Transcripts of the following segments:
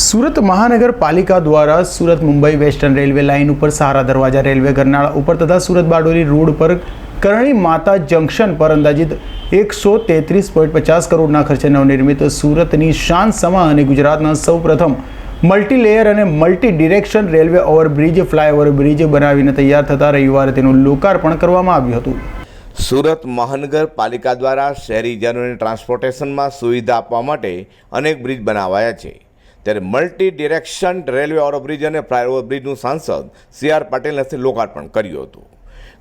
સુરત મહાનગરપાલિકા દ્વારા Surat Mumbai western railway line ઉપર સહારા દરવાજા રેલવે ગરનાળા ઉપર તથા સુરત બારડોલી રોડ પર કરણી માતા જંકશન પર અંદાજિત એકસો તેત્રીસ પોઈન્ટ પચાસ કરોડના ખર્ચે નવનિર્મિત સુરતની શાન સમા અને ગુજરાતના સૌપ્રથમ મલ્ટીલેયર અને multi direction railway overbridge, flyover bridge બનાવીને તૈયાર થતાં રવિવારે તેનું લોકાર્પણ કરવામાં આવ્યું હતું. સુરત મહાનગરપાલિકા દ્વારા શહેરીજનોને ટ્રાન્સપોર્ટેશનમાં સુવિધા આપવા માટે અનેક બ્રિજ બનાવાયા છે. ત્યારે મલ્ટી ડિરેક્શન રેલવે ઓવરબ્રિજ અને ફ્લાયઓવર બ્રિજનું સાંસદ સી આર પાટીલ હસ્તે લોકાર્પણ કર્યું હતું.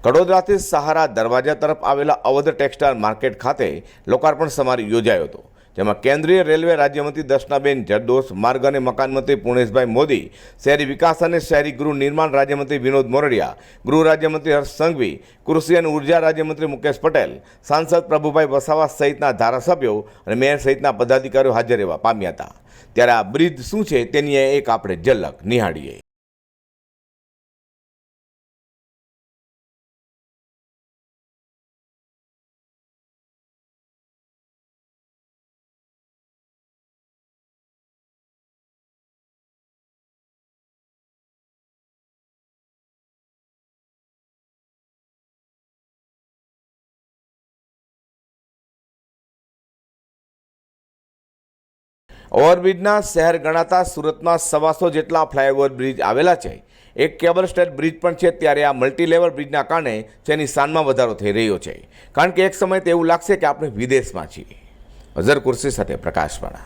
કડોદરાથી સહારા દરવાજા તરફ આવેલા અવધ ટેક્સટાઇલ માર્કેટ ખાતે લોકાર્પણ સમારોહ યોજાયો હતો. જેમાં કેન્દ્રીય રેલવે રાજ્યમંત્રી દર્શનાબેન જરદોસ, માર્ગ અને મકાન મંત્રી પુણેશભાઈ મોદી, શહેરી વિકાસ અને શહેરી ગૃહ નિર્માણ રાજ્યમંત્રી વિનોદ મોરડિયા, ગૃહ રાજ્યમંત્રી હર્ષ સંઘવી, કૃષિ અને ઊર્જા રાજ્યમંત્રી મુકેશ પટેલ, સાંસદ પ્રભુભાઈ વસાવા સહિતના ધારાસભ્યો અને મેયર સહિતના પદાધિકારીઓ હાજર રહેવા પામ્યા હતા. ત્યારે આ બ્રિજ શું છે તેની એક આપણે ઝલક નિહાળીએ. ઓવરબ્રિજના શહેર ગણાતા સુરતમાં સવાસો જેટલા ફ્લાયઓવર બ્રિજ આવેલા છે. એક કેબલ સ્ટેટ બ્રિજ પણ છે, ત્યારે આ મલ્ટીલેવલ બ્રિજના કારણે તેની શાનમાં વધારો થઈ રહ્યો છે. કારણ કે એક સમય તો એવું લાગશે કે આપણે વિદેશમાં છીએ. અઝર કુર્સી સાથે પ્રકાશવાળા